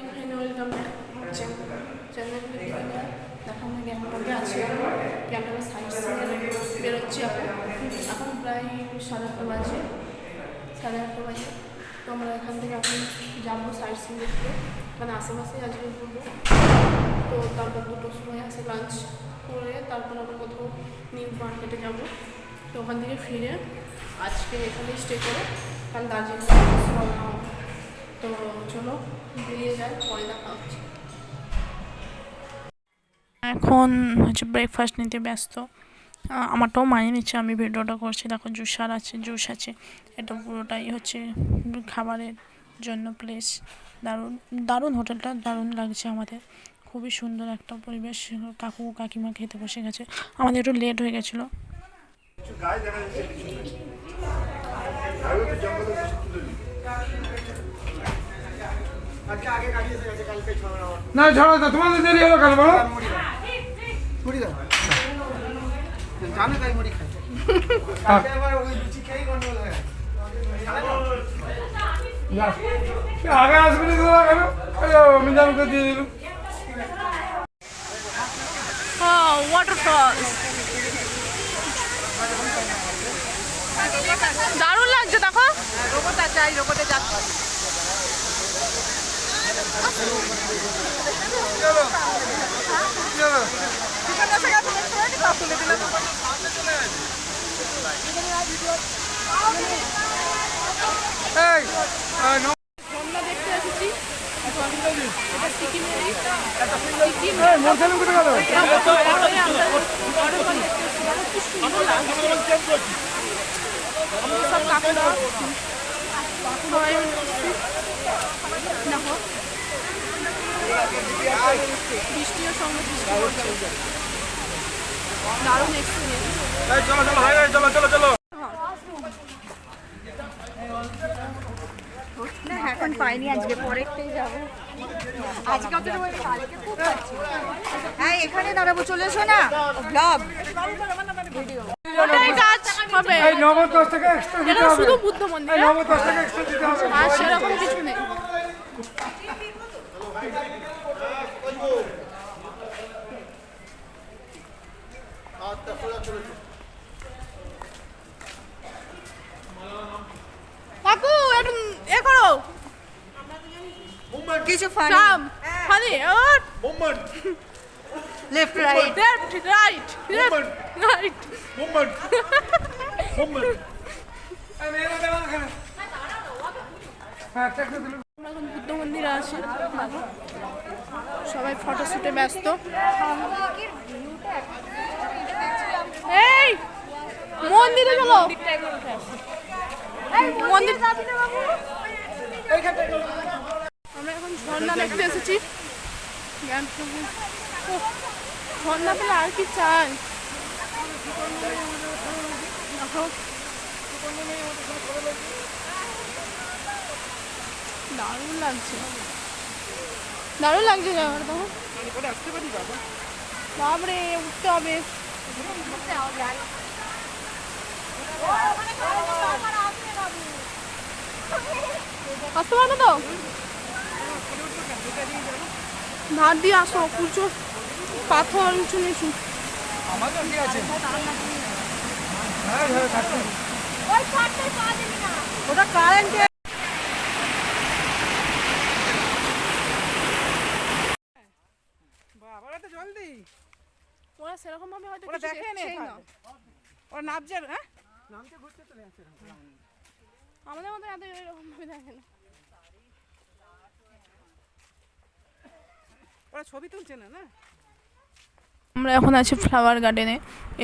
এখানে ওয়েলকাম দেখো আমরা গ্যাংটকে আছি গ্যাংটকের সাইড বেরোচ্ছি এখন এখন প্রায় সাড়ে আটটা বাজে সাড়ে আটটা বাজে তো আমরা এখান থেকে এখন যাব সাইড সিন দেখতে মানে আশেপাশে আজকে ঘুরবো তো তারপর দুটোর সময় আসে লাঞ্চ করে তারপর আবার কোথাও নিউ মার্কেটে যাব তো ওখান থেকে ফিরে আজকে এখানে স্টে করে কাল দার্জিলিং তো চলো এখন হচ্ছে ব্রেকফাস্ট নিতে ব্যস্ত। আমারটাও মানিয়ে নিচ্ছে, আমি ভিডিওটা করছি। দেখো, জুসার আছে, জুস আছে। এটা পুরোটাই হচ্ছে খাবারের জন্য প্লেস দারুণ দারুণ হোটেলটা, দারুণ লাগছে আমাদের। খুবই সুন্দর একটা পরিবেশ। কাকু, কাকিমা খেতে বসে গেছে। আমাদের একটু লেট হয়ে গেছিল। দেখা যাচ্ছে কিছু নেই হাইওয়ে তো জঙ্গলে কিছু তুলে নিই না ছাড়ো তো তোমাদের দেরি হলো কেন বলো? মুড়ি দাও। জানে তাই মুড়ি খাই। হ্যাঁ। হয়ে আগে আসবে না তোরা কেন? এই দিয়ে দিলুম। ওয়াটারফল দারুণ লাগছে দেখো। রোবট আছে এই রোবটে যাচ্ছে। ঝর্ণা দেখতে এসেছি। এটা সিকিমেরই সিকিম আমরা দেখতে এসেছি। বৃষ্টিও সঙ্গে বৃষ্টি হচ্ছে দারুণ এক্সপিরিয়েন্স চলো চলো হাইওয়ে চলো চলো চলো। না এখন পাইনি আজকে পরেরটাই যাব। আজকে অতটা বলে কালকে খুব পাচ্ছি হ্যাঁ এখানে দাঁড়াবো চলে এসো না। ব্লগ। শুধু বুদ্ধ মন্দির আর সেরকম কিছু নেই কাকু একটু এ করো। কিছু ফানি ফানি ওট movement left right left right left right movement movement এখানে। বুদ্ধ মন্দিরে আছি। সবাই ফটো শুটে ব্যস্ত। এই! মন্দিরে চলো। মন্দির আমরা এখন ঝর্ণা দেখতে এসেছি। ঝর্ণা পেলে আর কি চাই? দারুণ লাগছে। দারুণ লাগছে জায়গাটা, দেখো। বাপরে উঠতে হবে। আসতে পারবে তো? ধার দিয়ে আসো উঁচু পাথর উঁচু নিচু আমাদের কি আছে হ্যাঁ হ্যাঁ ওটা কারেন্টে বাবা তো জলদি ওরা সেরকম ভাবে হয়তো ওরা কিছু দেখে নে দেখছেই না ওরা নামছে হ্যাঁ? আমাদের মতো এত এরকম ভাবে দেখে না। ওরা ছবি তুলছে না না? আমরা এখন আছি ফ্লাওয়ার গার্ডেনে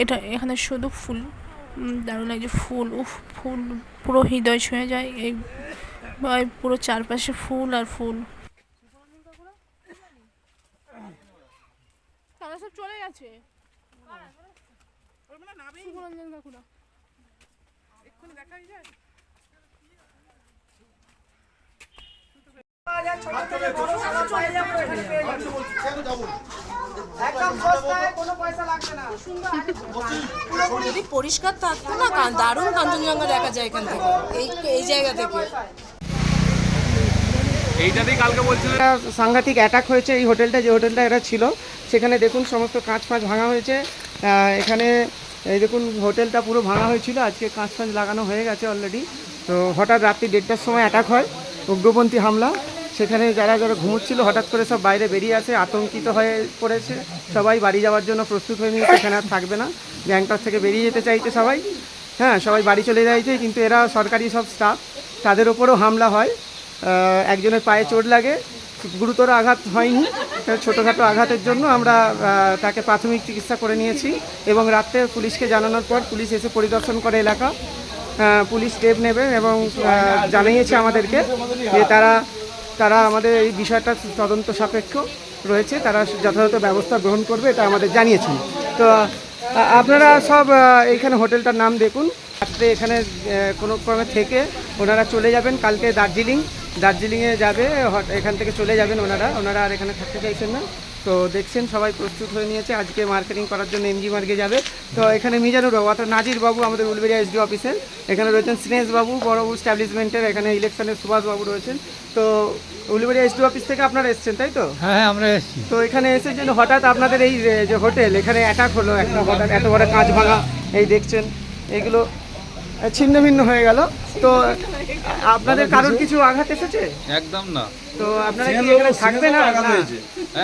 এটা এখানে শুধু ফুল দারুণ লাগছে ফুল। উফ ফুল পুরো হৃদয় ছুঁয়ে যায়। এই পুরো চারপাশে ফুল আর ফুল। তারা সব চলে গেছে। দেখা যায় একদম সস্তায় কোনো পয়সা লাগবে না যদি পরিষ্কার থাকতো না দারুণ কাঞ্চনজঙ্ঘা দেখা যায় এখান থেকে এই এই জায়গা থেকে। এইটাতেই কালকে বলছিলেন। সাংঘাতিক অ্যাটাক হয়েছে এই হোটেলটা যে হোটেলটা এটা ছিল। সেখানে দেখুন সমস্ত কাঁচ ফাঁচ ভাঙা হয়েছে। এখানে এই দেখুন হোটেলটা পুরো ভাঙা হয়েছিল। আজকে কাঁচ ফাঁচ লাগানো হয়ে গেছে অলরেডি তো হঠাৎ রাত্রি দেড়টার সময় অ্যাটাক হয় উগ্রপন্থী হামলা। সেখানে যারা যারা ঘুমোচ্ছিল, হঠাৎ করে সব বাইরে বেরিয়ে আসে, আতঙ্কিত হয়ে পড়েছে। সবাই বাড়ি যাওয়ার জন্য প্রস্তুত হয়ে নিয়েছে এখানে আর থাকবে না। গ্যাংটক থেকে বেরিয়ে যেতে চাইছে সবাই। হ্যাঁ সবাই বাড়ি চলে যাইছে, কিন্তু এরা সরকারি সব স্টাফ তাদের ওপরও হামলা হয়। একজনের পায়ে চোট লাগে। গুরুতর আঘাত হয়নি। ছোটোখাটো আঘাতের জন্য আমরা তাকে প্রাথমিক চিকিৎসা করে নিয়েছি এবং রাত্রে পুলিশকে জানানোর পর পুলিশ এসে পরিদর্শন করে এলাকা। পুলিশ স্টেপ নেবে এবং জানিয়েছে আমাদেরকে যে তারা তারা আমাদের এই বিষয়টা তদন্ত সাপেক্ষ রয়েছে, তারা যথাযথ ব্যবস্থা গ্রহণ করবে, এটা আমাদের জানিয়েছেন। তো আপনারা সব এইখানে হোটেলটার নাম দেখুন। রাত্রে এখানে কোনো ক্রমে থেকে ওনারা চলে যাবেন, কালকে দার্জিলিং। দার্জিলিংয়ে যাবে এখান থেকে চলে যাবেন ওনারা। ওনারা আর এখানে থাকতে চাইছেন না। তো দেখছেন সবাই প্রস্তুত হয়ে নিয়েছে। আজকে মার্কেটিং করার জন্য এমজি মার্গে যাবে। তো এখানে মিজানুর বাবু অর্থাৎ নাজির বাবু আমাদের উলবেরিয়া এসডি অফিসের এখানে রয়েছেন স্নেহ বাবু বড়বাবু স্ট্যাবলিশমেন্টের এখানে ইলেকশনের সুভাষ বাবু রয়েছেন। তো উলবেরিয়া এসডি অফিস থেকে আপনারা এসছেন তাই তো? হ্যাঁ হ্যাঁ আমরা এসেছি। তো এখানে এসে যেন হঠাৎ আপনাদের এই যে হোটেল এখানে অ্যাটাক হলো একটা হঠাৎ এত বড় কাঁচ ভাঙা এই দেখছেন এগুলো ছিন্ন ভিন্ন হয়ে গেল। তো আপনাদের কারোর কিছু আঘাত এসেছে? একদম না। তো আপনারা কি এখানে থাকবেন না?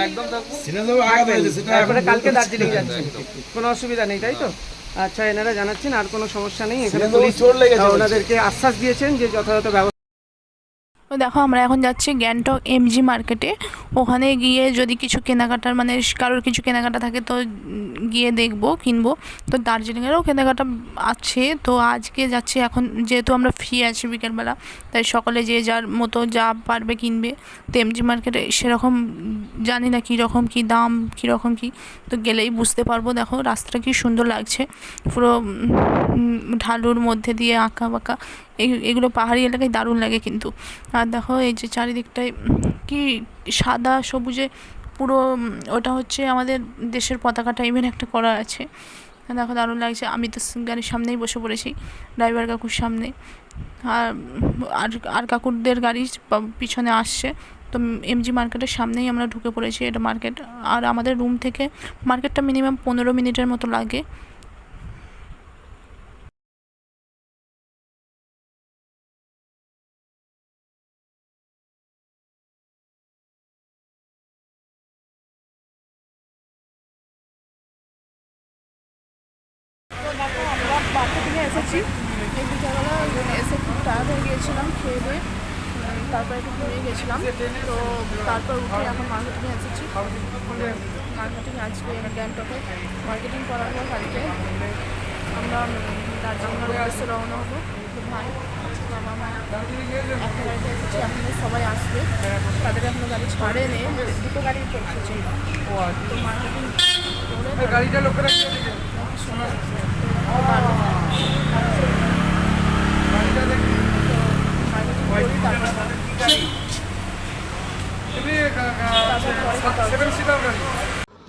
একদম তারপরে কালকে দার্জিলিং যাচ্ছেন কোনো অসুবিধা নেই তাই তো? আচ্ছা এনারা জানাচ্ছেন আর কোনো সমস্যা নেই। এখানে পুলিশ ওনাদেরকে আশ্বাস দিয়েছেন যে যথাযথ ব্যবস্থা তো দেখো, আমরা এখন যাচ্ছি গ্যাংটক এমজি মার্কেটে ওখানে গিয়ে যদি কিছু কেনাকাটার মানে কারোর কিছু কেনাকাটা থাকে তো গিয়ে দেখব, কিনবো। তো দার্জিলিংয়েরও কেনাকাটা আছে। তো আজকে যাচ্ছি এখন, যেহেতু আমরা ফ্রি আছি বিকেলবেলা, তাই সকলে যে যার মতো যা পারবে কিনবে। তো এমজি মার্কেটে সেরকম জানি না কীরকম কী দাম, কীরকম কী। তো গেলেই বুঝতে পারব। দেখো, রাস্তাটা কি সুন্দর লাগছে। পুরো ঢালুর মধ্যে দিয়ে আঁকা বাঁকা। এগুলো পাহাড়ি এলাকায় দারুণ লাগে কিন্তু। আর দেখো এই যে চারিদিকটায় কি সাদা, সবুজে পুরো ওটা হচ্ছে আমাদের দেশের পতাকা টাইপের একটা করা আছে। দেখো দারুণ লাগছে। আমি তো গাড়ির সামনেই বসে পড়েছি, ড্রাইভার কাকুর সামনে। আর আর আর কাকুরদের গাড়ি পিছনে আসছে। তো এমজি মার্কেটের সামনেই আমরা ঢুকে পড়েছি এটা মার্কেট। আর আমাদের রুম থেকে মার্কেটটা মিনিমাম পনেরো মিনিটের মতো লাগে। এসেছি। বিকালবেলা এসে খুব টায়ার্ড হয়ে গিয়েছিলাম খেয়ে দিয়ে তারপর একটু ঘুমিয়ে গেছিলাম। তো তারপর উঠে এখন মার্কেটিংয়ে এসেছি। মার্কেটিং আজকে গ্যাংটকে মার্কেটিং করার পর কালকে। আমরা দার্জিলিংয়ের উদ্দেশ্যে রওনা হব। ভাই বাবা মা একটা গাড়িতে এসেছি। এখন সবাই আসবে। তাদের এখনও গাড়ি ছাড়ে নেই দুটো গাড়ি এসেছে। তো মার্কেটিং করে গাড়িটা লোকের তুমি সেভেন সিটার গাড়ি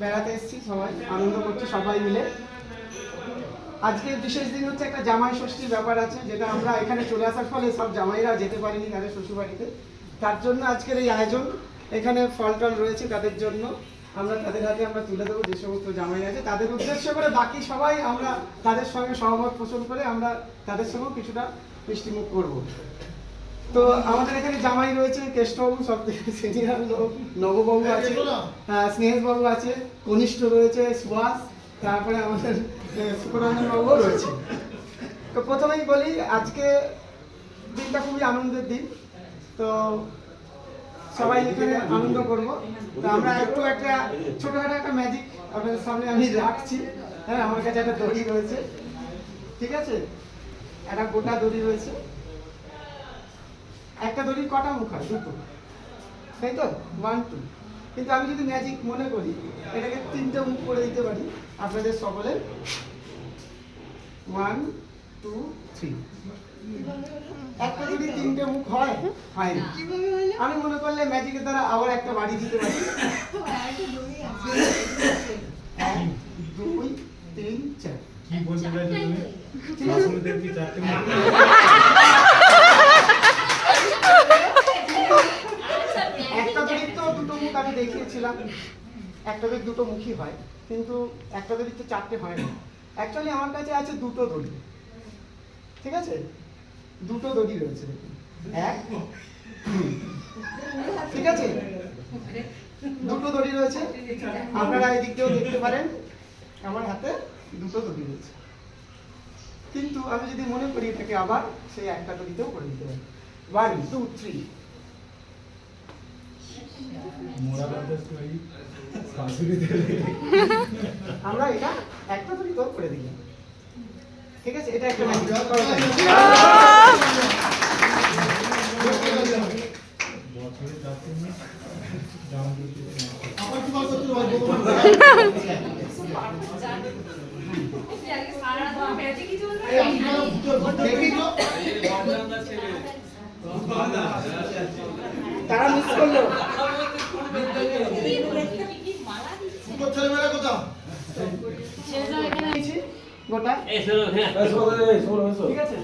বেড়াতে এসেছি সবাই, আনন্দ করছি সবাই মিলে। আজকে বিশেষ দিন হচ্ছে একটা জামাই ষষ্ঠীর ব্যাপার আছে, যেটা আমরা এখানে চলে আসার ফলে সব জামাইরা যেতে পারিনি তাদের শ্বশুরবাড়িতে। তার জন্য আজকের এই আয়োজন, এখানে ফল টল রয়েছে তাদের জন্য। আমরা তাদের হাতে আমরা তুলে দেবো যে সমস্ত জামাই আছে। তাদের উদ্দেশ্য করে বাকি সবাই আমরা তাদের সঙ্গে সহমত পোষণ করে আমরা তাদের সঙ্গেও কিছুটা মিষ্টিমুখ করব। তো আমাদের এখানে জামাই রয়েছে কেষ্টবাবু সব থেকে সিনিয়র লোক নববাবু আছে আহ, স্নেহবাবু আছে কনিষ্ঠ রয়েছে সুভাষ তারপরে আমাদের সুকরঞ্জন বাবুও রয়েছে। তো প্রথমেই বলি আজকে দিনটা খুবই আনন্দের দিন। তো সবাই এখানে আনন্দ করব। তো আমরা একটু একটা ছোটখাটো একটা ম্যাজিক আপনাদের সামনে আমি রাখছি। হ্যাঁ আমার কাছে একটা দড়ি রয়েছে। ঠিক আছে? একটা গোটা দড়ি রয়েছে। একটা দড়ির কটা মুখ হয়? দুটো। তাই তো? ওয়ান টু কিন্তু আমি যদি ম্যাজিক মনে করি, এটাকে তিনটে মুখ করে দিতে পারি আপনাদের সকলের। ওয়ান টু থ্রি একটা যদি তিনটে মুখ হয় হয়। না আমি মনে করলে ম্যাজিকের দ্বারা আবার একটা বাড়ি দিতে পারি। এক দুই তিন চার কি বলতে চাইছো তুমি? ঠিক কি চারটে মুখ? দড়ির তো দুটো মুখ আমি দেখিয়েছিলাম। একটা দড়ি দুটো মুখই হয় কিন্তু একটা দড়ির তো চারটে হয় না। অ্যাকচুয়ালি আমার কাছে আছে দুটো দড়ি ঠিক আছে? দুটো দড়ি রয়েছে। দেখুন এক ঠিক আছে? দুটো দড়ি রয়েছে। আপনারা এই দিক দিয়েও দেখতে পারেন। আমার হাতে দুটো দড়ি রয়েছে। কিন্তু আমি যদি মনে করি এটাকে আবার সেই একটা দড়িতেও করে দিতে পারি। ওয়ান টু থ্রি আমরা এটা একটা দড়িতেও করে দিলাম। ঠিক আছে এটা একটা magic. করা যায়। দেখি তো। তারা মিস করল নিয়েছি গোটা ঠিক আছে?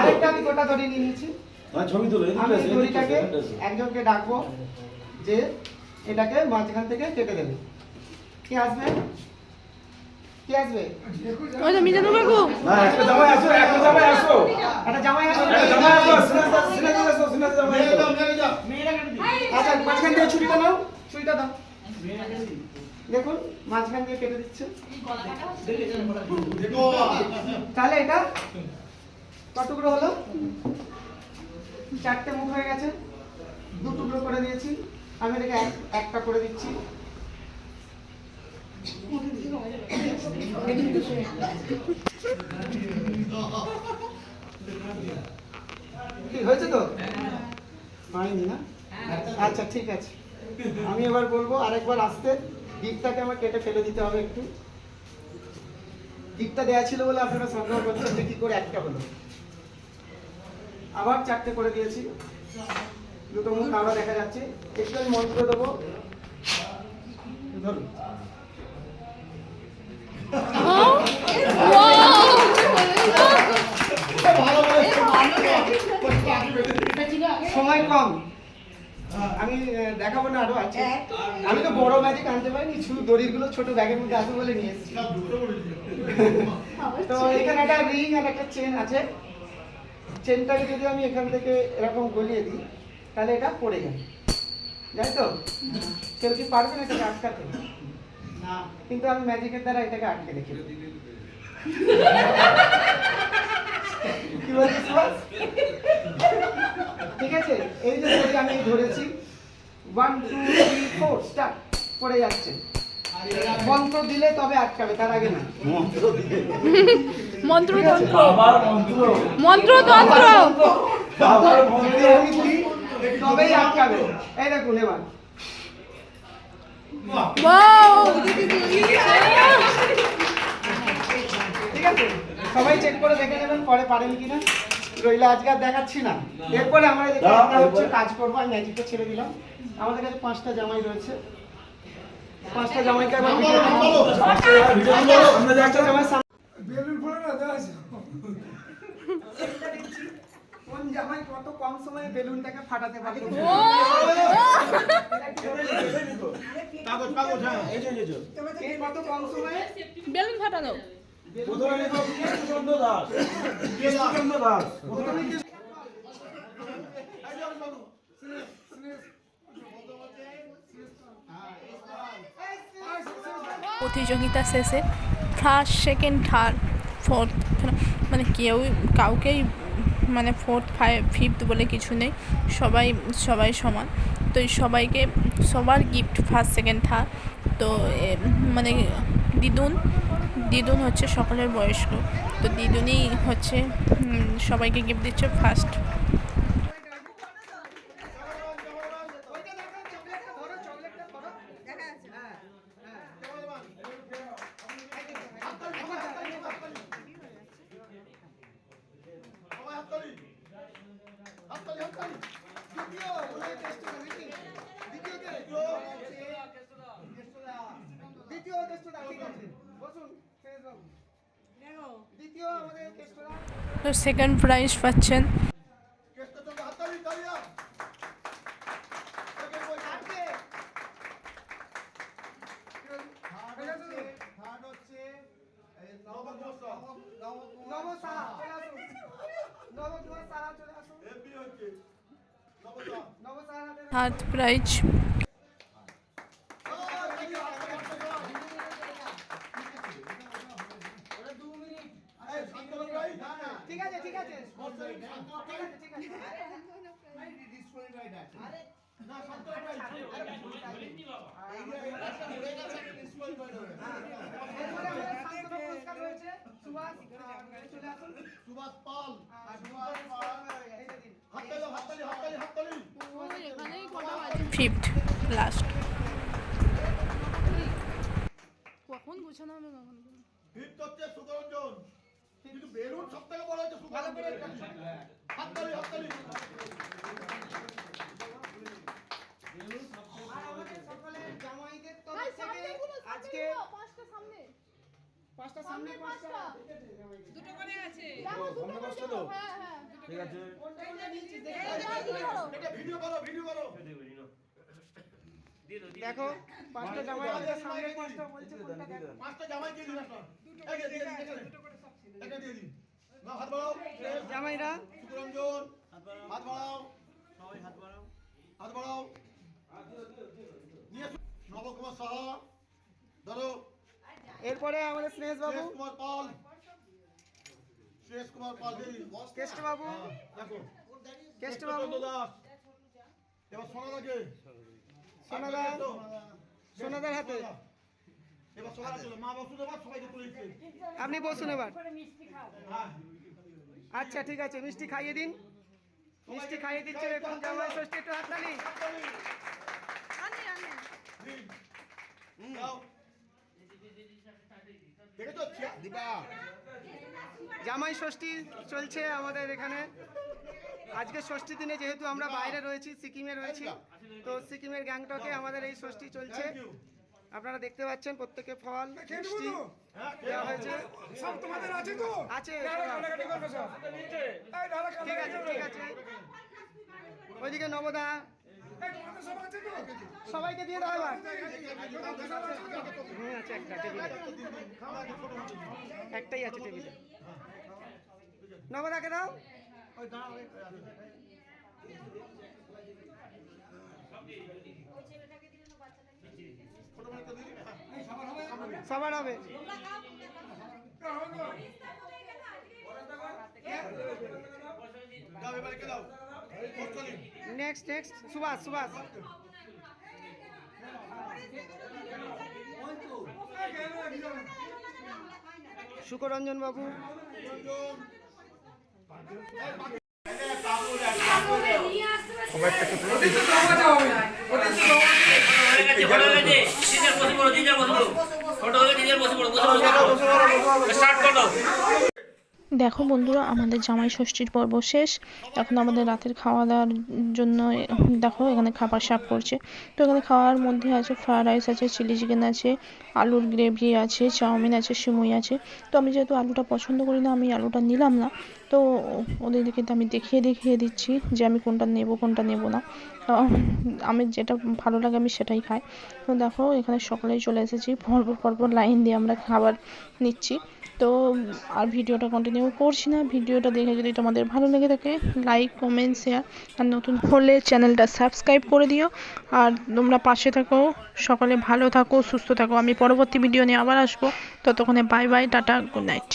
আরেকটা আমি গোটা ধরে নিয়ে নিয়েছি। ছবি তুলো আমি দড়িটাকে একজনকে ডাকবো যে এটাকে মাঝখান থেকে কেটে দেবে। কে আসবে? কে আসবে? ওই তো মিজানুর কাকু। না একটা জামাই আসো একটা জামাই আসো। একটা জামাই একটা জামাই আসো আসো আসো আচ্ছা মাঝখান ছুরিটা নাও। ছুরিটা দাও। দেখুন, মাঝখান দিয়ে কেটে দিচ্ছে তাহলে এটা কতগুলো হলো? চারটে মুখ হয়ে গেছে। দু টুকরো করে দিয়েছি। আমি এটাকে এক- একটা করে দিচ্ছি। হয়েছে তো? হয়নি না? আচ্ছা ঠিক আছে। আমি এবার বলব আরেকবার আসতে। দিকটাকে আমার কেটে ফেলে দিতে হবে একটু। দিকটা দেওয়া ছিল বলে আপনারা সন্দেহ করছেন যে কি করে? একটা হলো। আবার চারটে করে দিয়েছি। দুটো মুখ আবার দেখা যাচ্ছে। একটু আমি মন্ত্র দেবো। ধরুন। সময় কম। আমি দেখাবো না আরও আছে। আমি তো বড় ম্যাজিক আনতে পারিনি শুধু দড়িগুলো ছোট ব্যাগের মধ্যে আছে বলে নিয়ে এসেছি। তো এখানে একটা রিং আর একটা চেন আছে। চেনটাকে যদি আমি এখান থেকে এরকম গলিয়ে দিই তাহলে এটা পড়ে যাবে। যাই তো? কেউ কি পারবে না এটাকে আটকাতে? কিন্তু আমি ম্যাজিকের দ্বারা এটাকে আটকে রেখে ঠিক আছে এই যে দড়ি আমি ধরেছি one two three four start পড়ে যাচ্ছে। মন্ত্র দিলে তবে আটকাবে তার আগে না। মন্ত্র? আবার মন্ত্র। মন্ত্র তন্ত্র। আবার মন্ত্র। তবেই আটকাবে। এই দেখুন এবার। ওয়াও ঠিক আছে? সবাই চেক করে দেখে নেবেন পরে পারেন কিনা। রইলে আজকে আর দেখাচ্ছি না। এরপরে আমরা যেটা হচ্ছে কাজ করব আমি ম্যাজিকটা ছেড়ে দিলাম। আমাদের কাছে পাঁচটা জামাই রয়েছে। পাঁচটা জামাইকে একবার ভিডিও আমরা যাচ্ছি। পাঁচটা জামাই বেলুন ফোড়ে না দেওয়া কোন জামাই কত কম সময়ে বেলুনটাকে ফাটাতে পারে? কাগজ কাগজ হ্যাঁ এই যে এই যে। কত কম সময়ে বেলুন ফাটানো। প্রতিযোগিতা শেষে ফার্স্ট সেকেন্ড থার্ড ফোর্থ মানে কেউ কাউকেই মানে ফোর্থ ফাইভ ফিফথ বলে কিছু নেই। সবাই সবাই সমান। তো সবাইকে সবার গিফট ফার্স্ট সেকেন্ড থার্ড তো মানে দিদুন দিদুন হচ্ছে সকলের বয়স্ক। তো দিদুনই হচ্ছে সবাইকে গিফট দিচ্ছে ফার্স্ট সেকেন্ড প্রাইজ পাচ্ছেন। থার্ড প্রাইজ কটা বাজে ফিফথ লাস্ট কখন গোছানো হবে কখন হিট হচ্ছে সুদরঞ্জন কিন্তু বেলুন সব থেকে বড় হচ্ছে সুদরঞ্জনের কাছে হাততালি বেলুন হাততালি আর আমাদের সকলের জামাইদের তরফ থেকে আজকে পাঁচটা সামনে পাঁচটা। দুটো করে আছে। কোনটা কোনটা নিচ্ছিস দেখে। এটা ভিডিও করো ভিডিও করো দেখো পাঁচটা জামাইদের সামনে পাঁচটা বলছে কোনটা পাঁচটা জামাই দিয়ে দিন একটা দিয়ে দিন। এটা দিয়ে দিন। না হাত বাড়াও। জামাইরা? সুদরঞ্জন হাত বাড়াও। সবাই হাত বাড়াও। হাত বাড়াও। নিয়ে নবকুমার সাহা। ধরো। এরপরে আমাদের স্নেহ বাবু। কুমার পাল। কুমার পাল কেষ্ট বাবু। দেখো। কেষ্ট বাবু। এবার সোনাদাকে। সোনাদা। সোনাদার হাতে। এবার চলো। মা সবাইকে তুলে আপনি বসুন এবার। হ্যাঁ। আচ্ছা ঠিক আছে। মিষ্টি খাইয়ে দিন। মিষ্টি খাইয়ে দিচ্ছে দেখুন জামাই ষষ্ঠী একটু হাততালি দিন দাও দেখেছ ছিয়া- দিবা জামাই ষষ্ঠী চলছে আমাদের এখানে। আজকে ষষ্ঠী দিনে যেহেতু আমরা বাইরে রয়েছি সিকিমে রয়েছি তো সিকিমের গ্যাংটকে আমাদের এই ষষ্ঠী চলছে। আপনারা দেখতে পাচ্ছেন প্রত্যেকে ফল মিষ্টি হ্যাঁ দেওয়া হয়েছে। সব তোমাদের আছে তো? ঠিক আছে ঠিক আছে। ওইদিকে নবদা সবাইকে দিয়ে দাও এবার। হুম আছে একটা টেবিলে। একটাই আছে টেবিলে। নবদাকে দাও। হ্যাঁ সবার হবে। দাও এবারে কে দাও। নেক্সট নেক্সট সুভাষ সুভাষ সুকরঞ্জন বাবু স্টার্ট করো। দেখো বন্ধুরা, আমাদের জামাই ষষ্ঠীর পর্ব শেষ। এখন আমাদের রাতের খাওয়া দাওয়ার জন্য, দেখো এখানে খাবার সার্ভ করছে। তো এখানে খাওয়ার মধ্যে আছে ফ্রায়েড রাইস আছে চিলি চিকেন আছে, আলুর গ্রেভি আছে, চাউমিন আছে, সিমুই আছে। তো আমি যেহেতু আলুটা পছন্দ করি না, আমি আলুটা নিলাম না। তো ওদেরকে আমি দেখিয়ে দেখিয়ে দিচ্ছি যে আমি কোনটা নেব কোনটা নেব না। আমি যেটা ভালো লাগে আমি সেটাই খাই। তো দেখো এখানে সকালেই চলে এসেছি পরপর পরপর লাইন দিয়ে আমরা খাবার নিচ্ছি। তো আর ভিডিওটা কন্টিনিউ করছি না। ভিডিওটা দেখে যদি তোমাদের ভালো লেগে থাকে লাইক কমেন্ট শেয়ার আর নতুন হলে চ্যানেলটা সাবস্ক্রাইব করে দিও। আর তোমরা পাশে থাকো, সকলে ভালো থাকো, সুস্থ থাকো। আমি পরবর্তী ভিডিও নিয়ে আবার আসব। ততক্ষণে bye bye tata good night